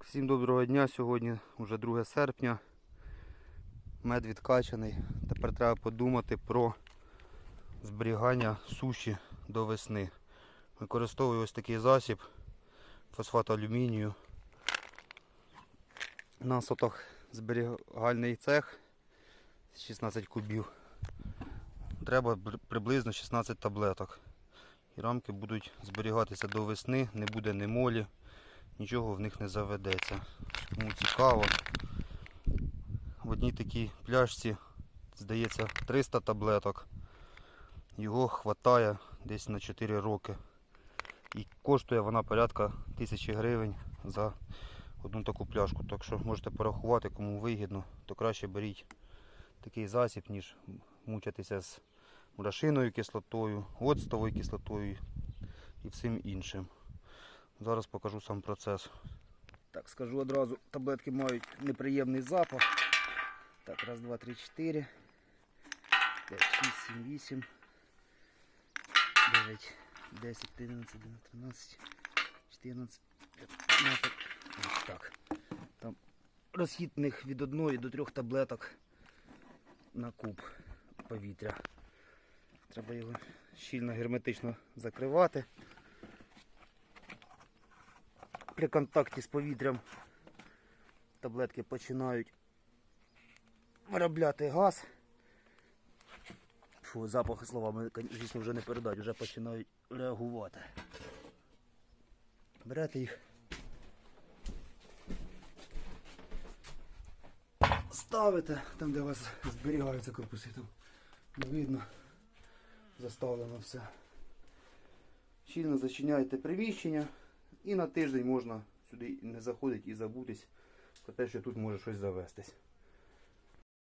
Так, всім доброго дня. Сьогодні вже 2 серпня. Мед відкачаний. Тепер треба подумати про зберігання суші до весни. Використовую ось такий засіб фосфат алюмінію. На сотах зберігальний цех 16 кубів. Треба приблизно 16 таблеток. І рамки будуть зберігатися до весни, не буде ні молі, нічого в них не заведеться. Кому цікаво. В одній такій пляшці, здається, 300 таблеток. Його хватає десь на 4 роки. І коштує вона порядка 1000 гривень за одну таку пляшку. Так що можете порахувати, кому вигідно, то краще беріть такий засіб, ніж мучитися з мурашиною кислотою, оцтовою кислотою і всім іншим. Зараз покажу сам процес. Так, скажу одразу, таблетки мають неприємний запах. Так, раз, два, три, чотири. П'ять, шість, сім, вісім. Дев'ять, десять, одинадцять, тринадцять, чотирнадцять, п'ятнадцять. Ось так. Там розхід в них від одної до трьох таблеток на куб повітря. Треба його щільно герметично закривати. При контакті з повітрям таблетки починають виробляти газ. Фу, запах словами, звісно, вже не передать, вже починають реагувати. Берете їх. Ставите там, де у вас зберігаються корпуси. Там видно. Заставлено все. Щільно зачиняєте приміщення і на тиждень можна сюди не заходити і забутись про те, що тут може щось завестись.